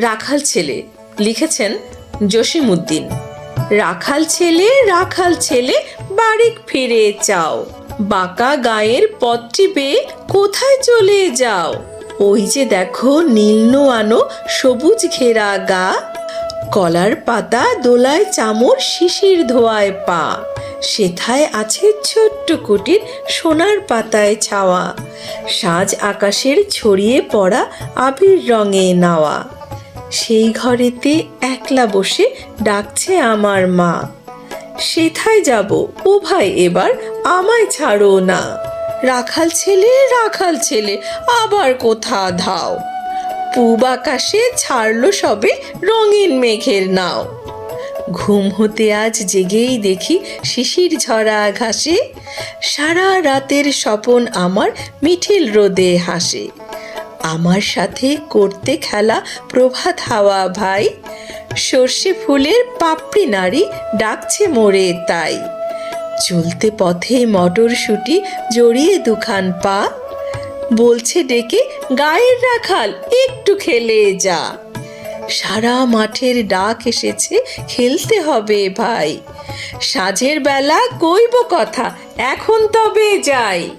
রাখাল ছেলে। লিখেছেন জসিমউদ্দিন। রাখাল ছেলে রাখাল ছেলে, বাড়ি ফিরে চাও বাঁকা গায়ের পথটি বেয়ে কোথায় চলে যাও? ওই যে দেখো নীল আনো সবুজ ঘেরা গা। কলার পাতা, দোলায় চামর, শিশির ধোয়ায় পা। সেথায় আছে ছোট্ট কুটির সোনার পাতায় ছাওয়া। সাজ আকাশের ছড়িয়ে পড়া আবির রঙে নাওয়া। সেই ঘরেতে একলা বসে ডাকছে আমার মা। সেথায় যাব, ও ভাই এবার আমায় ছাড়ো না। রাখাল ছেলে রাখাল ছেলে, আবার কোথা ধাও? পূব আকাশে ছাড়লো সবে রঙিন মেঘের নাও। ঘুম হতে আজ জেগেই দেখি শিশির ঝরা ঘাসে সারা রাতের স্বপন আমার মিঠিল রোদে হাসে। আমার সাথে করতে খেলা প্রভাত হাওয়া, ভাই। সর্ষে ফুলের পাপড়ি নারী ডাকছে মোরে তাই। চলতে পথে মটরশুঁটি জড়িয়ে দুখান পা। বলছে ডেকে, গায়ের রাখাল, একটু খেলে যা। সারা মাঠের ডাক এসেছে, খেলতে হবে, ভাই। সাজের বেলা কইব কথা, এখন তবে যাই।